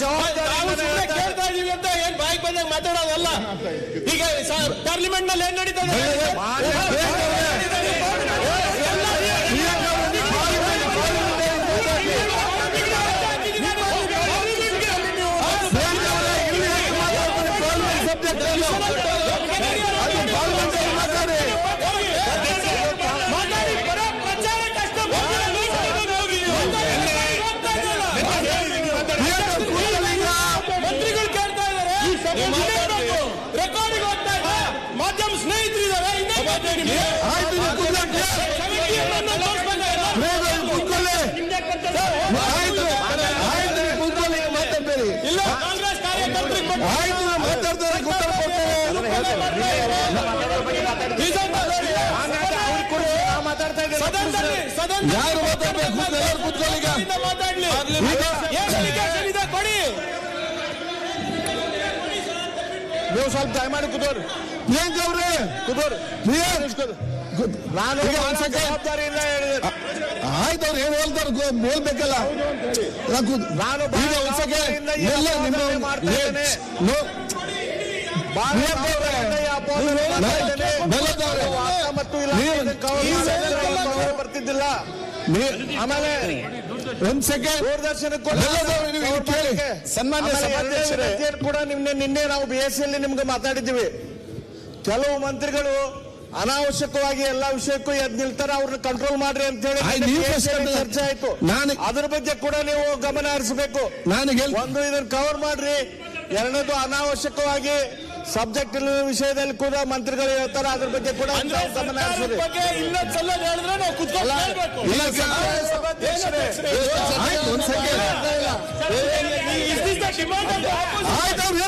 ಜವಾಬ್ದಾರಿ ಕೇಳ್ತಾ ಇದೀವಿ ಅಂತ ಏನ್ ಬಾಯಿಗೆ ಬಂದಾಗ ಮಾತಾಡೋದಲ್ಲ ಈಗ ಪಾರ್ಲಿಮೆಂಟ್ನಲ್ಲಿ ಏನ್ ನಡೀತದೆ ಮಾತಾಡಿ ಯಾರು ಮಾತಾಡ್ಬೇಕು ಎಲ್ಲರೂ ಕೂತ್ಕೊಳ್ಳಿ ಈಗ ಇಂದ ಮಾತಾಡ್ಲಿ ಈಗ ಏನ್ ಅಲಿಗೇಷನ್ ಇದೆ ಕೊಡಿ ನೀವು ಸ್ವಲ್ಪ ದಯಮಾಡಿ ಕೂತೋರು ಪ್ರಿಯಾಂಕ್ ಅವ್ರೆ! ನಾನು ಆಯ್ತು ಅವ್ರು ಏನ್ ಹೇಳ್ತಾರ ಹೇಳ್ಬೇಕಲ್ಲ? ನಾನು ಎಲ್ಲ ನಿಮ್ಮ ಬರ್ತಿದ್ದಿಲ್ಲ. ಆಮೇಲೆ ಒಂದ್ ಸೆಕೆಂಡ್ ದೂರದರ್ಶನಕ್ಕೆ ಸನ್ಮಾನ್ಯ ಕೂಡ ನಿನ್ನೆ ನಿನ್ನೆ ನಾವು ಬಿ ಎಸ್ ನಿಮ್ಗೆ ಮಾತಾಡಿದ್ದೀವಿ. ಕೆಲವು ಮಂತ್ರಿಗಳು ಅನಾವಶ್ಯಕವಾಗಿ ಎಲ್ಲಾ ವಿಷಯಕ್ಕೂ ಎದ್ ನಿಲ್ತಾರೆ ಅವ್ರನ್ನ ಕಂಟ್ರೋಲ್ ಮಾಡ್ರಿ ಅಂತ ಹೇಳಿ ಚರ್ಚೆ ಆಯ್ತು ನಾನು- ಅದ್ರ ಬಗ್ಗೆ ಕೂಡ ನೀವು ಗಮನ ಹರಿಸಬೇಕು ಒಂದು ಇದನ್ನ ಕವರ್ ಮಾಡ್ರಿ ಎರಡನೇದು ಅನಾವಶ್ಯಕವಾಗಿ ಸಬ್ಜೆಕ್ಟ್ ವಿಷಯದಲ್ಲಿ ಕೂಡ ಮಂತ್ರಿಗಳು ಹೇಳ್ತಾರೆ ಅದ್ರ ಬಗ್ಗೆ ಕೂಡ ಗಮನ ಹರಿಸ್ರಿ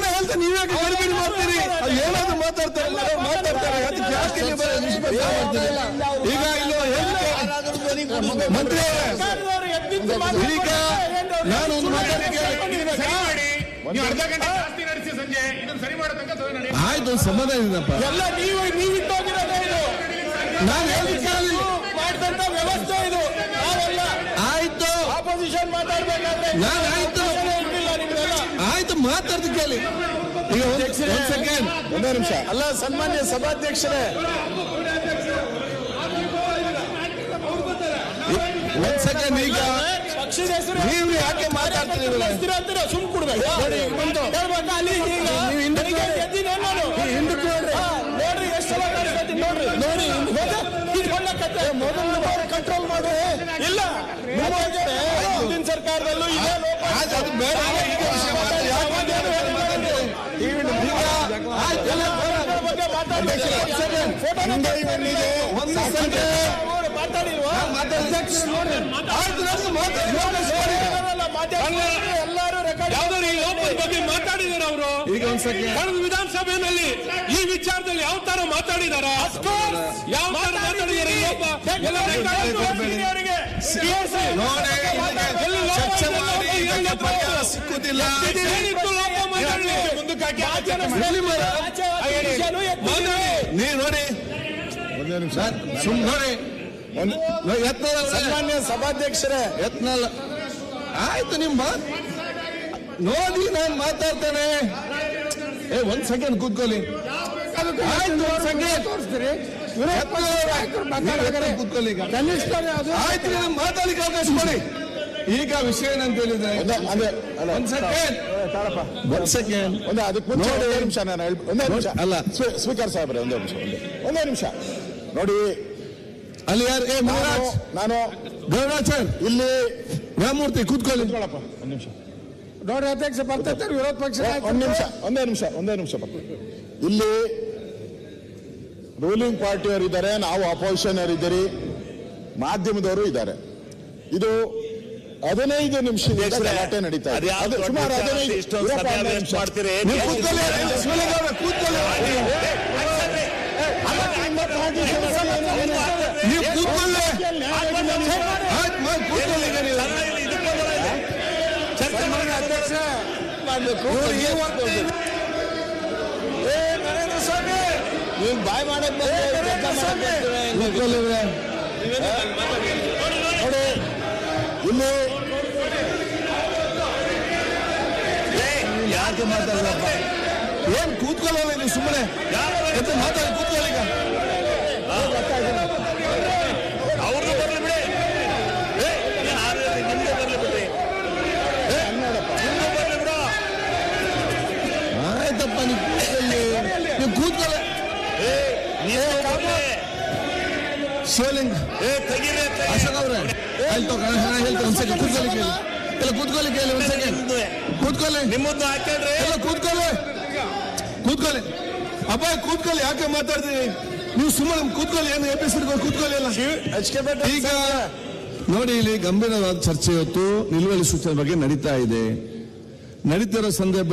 ಹೇಳ್ತಾರೆ ನೀವೇ ಮಾಡ್ತೀರಿ ಮಾತಾಡ್ತಾರೆ. ಮಾತಾಡ್ತಾರೆ. ಅದಕ್ಕೆ ಈಗ ಇಲ್ಲೋ ಹೇಳಿಕೆ. ಮಂತ್ರಿ ಸರ್ಕಾರದವರು ಎದ್ದಿದ್ದು ಮಾತಾಡ್ತಾರೆ. ಈಗ ನಾನು ಒಂದು ಅರ್ಧ ಗಂಟೆ ಜಾಸ್ತಿ ನಡೆಸಿ ಸಂಜೆ. ಇದನ್ನ ಸರಿ ಮಾಡೋ ತನಕ ಸದನ ನಡೆಯುತ್ತೆ. ಆಯ್ತು ಸಮಾಧಾನ ಇದಪ್ಪ ಎಲ್ಲ ನೀವು ನೀವಿಟ್ಟೋಗಿರೋದೇ ಇದು ನಾನು ಹೇಳಿಕೆ ಮಾಡಿದಂತ ವ್ಯವಸ್ಥೆ ಇದು. ನಾವೆಲ್ಲ ಆಯ್ತು. ಆಪೋಸಿಷನ್ ಮಾತಾಡ್ಬೇಕಾದ್ರೆ ನಾನು ಆಯ್ತು. ಆಯ್ತು ಮಾತಾಡ್ದು ಕೇಳಿ. ಒಂದ್ ನಿಮಿಷ. ಅಲ್ಲ ಸನ್ಮಾನ್ಯ ಸಭಾಧ್ಯಕ್ಷರೇ. ಒಂದ್ ಸೆಕೆಂಡ್ ಈಗ ನೀವು ಯಾಕೆ ಅಂತೀರ? ಸುಮ್ ಕೊಡ್ಬೇಕು. ಹೇಳ್ಬೇಕಾ ಅಲ್ಲಿ ಈಗ ಬೆಳಿಗ್ಗೆ ಎದ್ದಿನಿ ನಾನು ಹಾ, ನೋಡ್ರಿ ಎಷ್ಟು ಸಲ ನೋಡ್ರಿ. ನೋಡಿ ಮೊದಲು ಕಂಟ್ರೋಲ್ ಮಾಡಿ. ಇಲ್ಲ. ಹಿಂದಿನ ಸರ್ಕಾರದಲ್ಲೂ ಇದೇ ಲೋಪ. ಬೇಡ ಎಲ್ಲರೂ ಬಗ್ಗೆ ಮಾತಾಡಿದಾರ ಅವರು? ಕಳೆದ ವಿಧಾನಸಭೆಯಲ್ಲಿ ಈ ವಿಚಾರದಲ್ಲಿ ಯಾವ ತರ ಮಾತಾಡಿದಾರ? ಯಾವ ತರ ಮಾತಾಡಿದಾರೆ ಸಿಕ್ಕುದಿಲ್ಲ? ನೀವು ನೋಡಿ. ಸನ್ಮಾನ್ಯ ಸಭಾಧ್ಯಕ್ಷರೇ. ಯತ್ನಾಳ್ ಆಯ್ತು ನಿಮ್ಮ ನೋಡಿ ನಾನು ಮಾತಾಡ್ತೇನೆ. ಏ ಒಂದ್ ಸೆಕೆಂಡ್ ಕೂತ್ಕೊಳ್ಳಿ. ಕೂತ್ಕೊಳ್ಳಿ ಈಗ. ಆಯ್ತು ನೀವು ಮಾತಾಡ್ಲಿಕ್ಕೆ ಅವಕಾಶ ಮಾಡಿ ಈಗ ವಿಷಯ ಏನಂತ ಹೇಳಿದ್ರೆ ಒಂದ್ ಸೆಕೆಂಡ್ ಒಂದ್ ಸೆಕೆಂಡ್ ಒಂದೇ ಅದಕ್ಕೆ ಮುಂಚೆ. ಒಂದೇ ನಿಮಿಷ ನಾನು ಹೇಳ್- ಒಂದೇ ನಿಮಿಷ. ಅಲ್ಲ. ಸ್ಪೀಕರ್ ಸಾಹೇಬ್ರೆ ಒಂದೇ ನಿಮಿಷ ಒಂದೇ ಒಂದೇ ನಿಮಿಷ. ನೋಡಿ. ಅಲ್ಲಿ ಯಾರು ಏ ನಾನು ಮಹಾರಾಜ್. ನಾನು ಗೌರಾಚಾರ್ ಇಲ್ಲಿ ರಾಮಮೂರ್ತಿ ಕೂತ್ಕೊಳ್ಳಿ. ಕೂತ್ಕೊಳ್ಳಪ್ಪ ಒಂದ್ ನಿಮಿಷ. ನೋಡಿ ಅಧ್ಯಕ್ಷ ಬರ್ತಾರೆ ವಿರೋಧ ಪಕ್ಷ ಒಂದ್ ನಿಮಿಷ ಒಂದೇ ನಿಮಿಷ ಒಂದೇ ನಿಮಿಷ ಇಲ್ಲಿ ರೂಲಿಂಗ್ ಪಾರ್ಟಿಯವರು ಇದ್ದಾರೆ ನಾವು ಅಪೋಸಿಷನ್ ಇದ್ದೀರಿ ಮಾಧ್ಯಮದವರು ಇದ್ದಾರೆ. ಇದು ಹದಿನೈದು ನಿಮಿಷದಿಂದ ಗಲಾಟೆ ನಡೀತಾ ಇದೆ. ಅದು ಸುಮಾರು ಹದಿನೈದು ಇರಪ್ಪ, ಹದಿನೈದು ನಿಮಿಷ. ನೀವು ಕೂತ್ಕೊಳ್ಳಿ ಶಿವಲಿಂಗ ಅವರೇ, ಕೂತ್ಕೊಳ್ಳಿ. ನೀವು ಕೂತ್ಕೊಳ್ಳಿ. ಆಯ್ತು ಮಾಡಿ ಕೂತ್ಕೊಳ್ಳಿ ಈಗ ನೀವು ಇವ್ರು ಈ ಹೊತ್ತು- ಏ ನರೇಂದ್ರ ಸ್ವಾಮಿ. ನೀವು ಬಾಯ್ ಮಾಡಕ್ ಕೂತ್ಕೊಳ್ಳಿ ಇವ್ರೆ. ನೋಡಿ ಇಲ್ಲಿ ಯಾಕೆ ಮಾತಾಡಪ್ಪ ಏನ್ ಕೂತ್ಕೊಳ್ಳಲ್ಲ ನೀವು ಸುಮ್ಮನೆ ಮಾತಾಡಿ ಕೂತ್ಕೊಳ್ಳಿ ಈಗ? ಶಿವಲಿಂಗ್. ಅಶೋಕ್ ಅವ್ರೆ ಆಯ್ತು ನಾನು ಹೇಳ್ತೇನೆ ಒಂದ್ ಸೆಕೆಂಡ್ ಕೂತ್ಕೊಳ್ಳಿ ಕೇಳಿ ಎಲ್ಲ ಕೂತ್ಕೊಳ್ಳಿ ಕೇಳಿ ಒಂದ್ ಸೆಕೆಂಡ್ ಕೂತ್ಕೊಳ್ಳಿ ನಿಮ್ಮದ್ದು ಹಾಕ್ಯಾಡ್ರಿ ಎಲ್ಲ ಕೂತ್ಕೊಳ್ಳಿ ಕೂತ್ಕೊಳ್ಳಿ ಅಪ್ಪ ಕೂತ್ಕೊಳ್ಳಿ ಯಾಕೆ ಮಾತಾಡ್ತೀವಿ ನೀವು ಸುಮ್ಮನೆ ಕೂತ್ಕೊಳ್ಳಿ ಏನು ಎಪಿಸೋಡ್ ಕೂತ್ಕೊಳ್ಳಿ ಎಲ್ಲ ಈಗ ನೋಡಿ ಇಲ್ಲಿ ಗಂಭೀರವಾದ ಚರ್ಚೆ ಇವತ್ತು ನಿಲುವಳಿ ಸೂಚನೆ ಬಗ್ಗೆ ನಡೀತಾ ಇದೆ ನಡೀತಿರೋ ಸಂದರ್ಭ